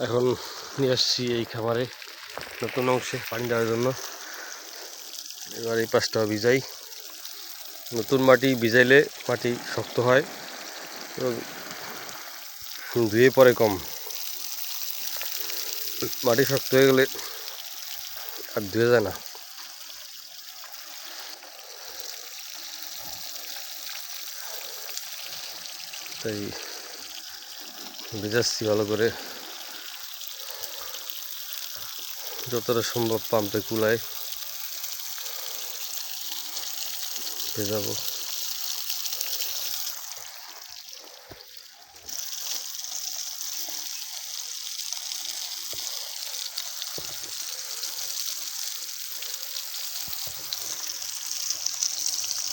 এখন নিয়ে আসছি এই খামারে নতুন অংশে পানি দেওয়ার জন্য। এবার এই পাশটা ভিজাই। নতুন মাটি ভিজাইলে মাটি শক্ত হয় এবং ধুয়ে পরে কম। মাটি শক্ত হয়ে গেলে আর ধুয়ে যায় না। তাই ভেজাচ্ছি ভালো করে। যতটা সম্ভব পাম্পে কুলায়। ভেজাবো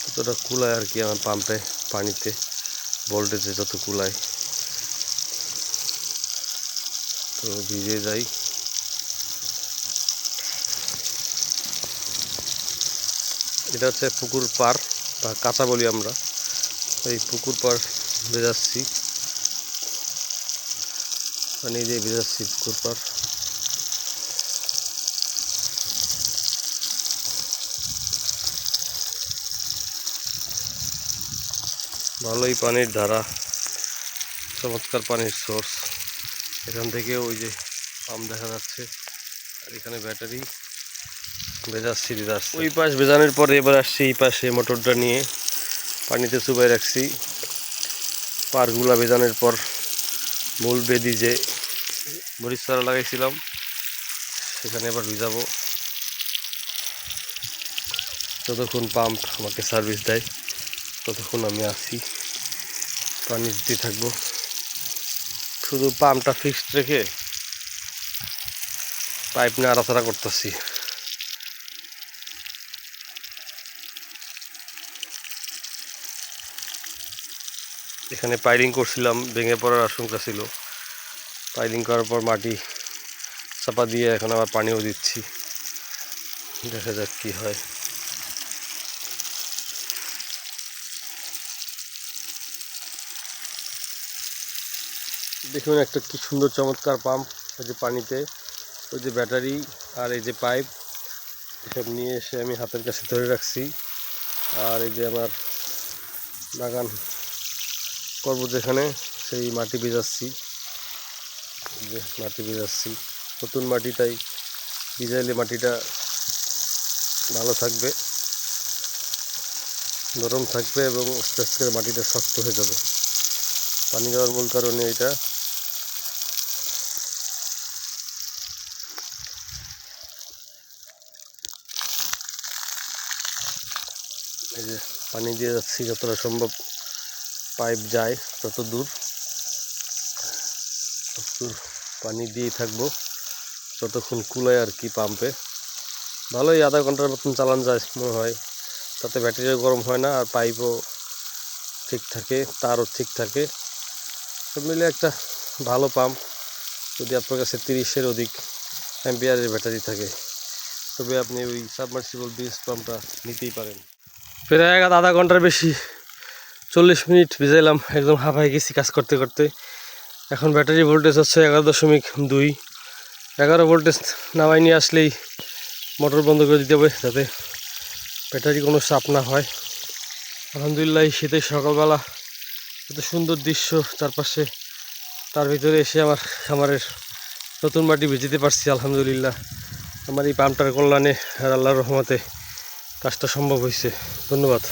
যতটা কুলায় আর কি আমার পাম্পে পানিতে ভোল্টেজে যত কুলায়। তো ভিজে যাই। এটা হচ্ছে পুকুর পার বা কাঁচা বলি আমরা। এই পুকুর পার ভেজাচ্ছি পানি দিয়ে ভেজাচ্ছি পুকুর পার ভালোই পানির ধারা, চমৎকার পানির সোর্স। এখান থেকে ওই যে পাম্প দেখা যাচ্ছে। আর এখানে ব্যাটারি। দিতে আসছে ওই পাশ ভেজানোর পরে এবার আসছি, এই পাশে মোটরটা নিয়ে পানিতে চুবাই রাখছি। পারগুলা ভেজানোর পর মূল বেদি যে মরিচ চারা লাগাইছিলাম, সেখানে এবার ভিজাবো। যতক্ষণ পাম্প আমাকে সার্ভিস দেয়, ততক্ষণ আমি আসি। পানি দিতে থাকব। শুধু পাম্পটা ফিক্সড রেখে পাইপ নিয়ে আড়াচাড়া করতেছি। এখানে পাইলিং করছিলাম, ভেঙে পড়ার আশঙ্কা ছিল। পাইলিং করার পর মাটি চাপা দিয়ে এখন আবার পানিও দিচ্ছি। দেখা যাক কি হয়। দেখুন একটা কি সুন্দর চমৎকার পাম্প ওই যে পানিতে। ওই যে ব্যাটারি আর এই যে পাইপ, এসব নিয়ে এসে আমি হাতের কাছে ধরে রাখছি। আর এই যে আমার বাগান। করব যেখানে, সেই মাটি ভিজাচ্ছি। যে মাটি ভিজাচ্ছি। নতুন মাটি তাই ভিজাইলে মাটিটা ভালো থাকবে, নরম থাকবে এবং আস্তে আস্তে মাটিটা শক্ত হয়ে যাবে। পানি দেওয়ার মূল কারণে এটা। এই যে পানি দিয়ে যাচ্ছি যতটা সম্ভব। পাইপ যায় তত দূর পানি দিয়েই থাকব। যতক্ষণ কুলায় আর কি পাম্পে। ভালোই আধা ঘণ্টার মতন চালান যায় মনে হয়। তাতে ব্যাটারিও গরম হয় না আর পাইপও ঠিক থাকে, তারও ঠিক থাকে। সব মিলে একটা ভালো পাম্প। যদি আপনার কাছে তিরিশের অধিক অ্যাম্পিয়ারের ব্যাটারি থাকে, তবে আপনি ওই সাবমার্সিবল বিস পাম্পটা নিতেই পারেন। প্রায় এক আধা ঘণ্টার বেশি চল্লিশ মিনিট ভিজাইলাম, একদম হাঁপাই গেছি কাজ করতে করতে। এখন ব্যাটারি ভোল্টেজ হচ্ছে এগারো দশমিক দুই। এগারো ভোল্টেজ নামাই নিয়ে আসলেই মোটর বন্ধ করে দিতে হবে যাতে ব্যাটারি কোনো চাপ না হয়। আলহামদুলিল্লাহ, এই শীতের সকালবেলা এত সুন্দর দৃশ্য চারপাশে, তার ভিতরে এসে আমার খামারের নতুন মাটি ভিজিতে পারছি, আলহামদুলিল্লাহ। আমার এই পাম্পটার কল্যাণে আল্লাহর রহমতে কাজটা সম্ভব হয়েছে। ধন্যবাদ।